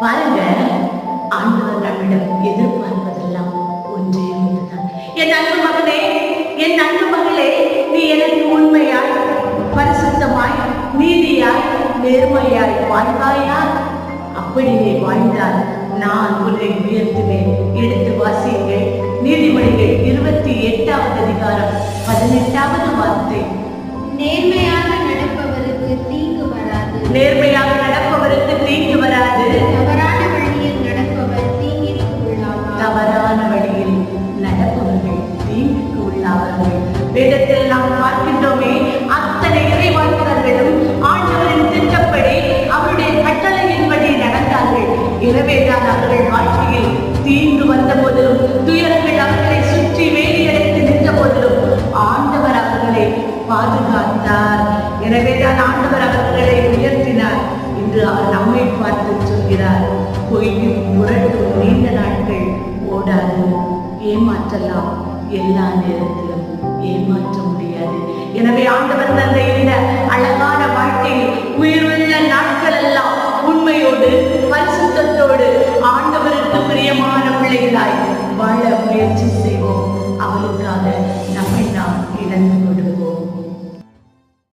பாருங்க ஆண்டவர் நம்மிடம் எதிர்பார்ப்பதெல்லாம் ஒன்றே ஒன்றுதான். என் அன்பு மகனே என் அன்பு மகளே நீ எனக்கு உண்மையாய் பரிசுத்தமாய் நீதியாய் நேர்மையாய் வாழ்வாயா? அப்படி நீ வாழ்ந்தால் நான் உன்னை உயர்த்துவேன். எடுத்து வாசியுங்கள். நீதிமொழிகள் இருபத்தி எட்டாவது அதிகாரம் பதினெட்டாவது வார்த்தை. நேர்மையாக நடப்பவருக்கு தீங்கு வராது. நேர்மையாக உள்ளாவார்கள் வேதத்தில் நாம் பார்க்கின்றோமே. அத்தனை இறைவாக்குகளும் ஆண்டவரின் திட்டப்படி அவருடைய கட்டளையின்படி நடந்தார்கள். எனவேதான் அவர்கள் வாழ்க்கையில் தீங்கு வந்த போதிலும் துயரங்கள் அவர்களை சுற்றி வேலியடைத்து நின்ற போதிலும் ஆண்டவர் அவர்களை பாதுகாத்தார். எனவேதான் ஆண்டவர் அவர்களை உயர்த்தினார் இன்று அவர் நம்மை பார்த்து சொல்கிறார். பொய்யும் முரட்டும் நீண்ட நாட்கள் ஓடாது. ஏமாற்றலாம் எல்லா நேரத்திலும். ஏமாற்ற முடியாது. எனவே ஆண்டவர் தந்த இந்த அழகான வாழ்க்கையில் உயிருள்ள நாட்கள் எல்லாம் உண்மையோடு பரிசுத்தத்தோடு ஆண்டவருக்கு பிரியமான பிள்ளைகளாய் வாழ முயற்சி செய்வோம். அவளுக்காக நம்மை நாம் இழந்து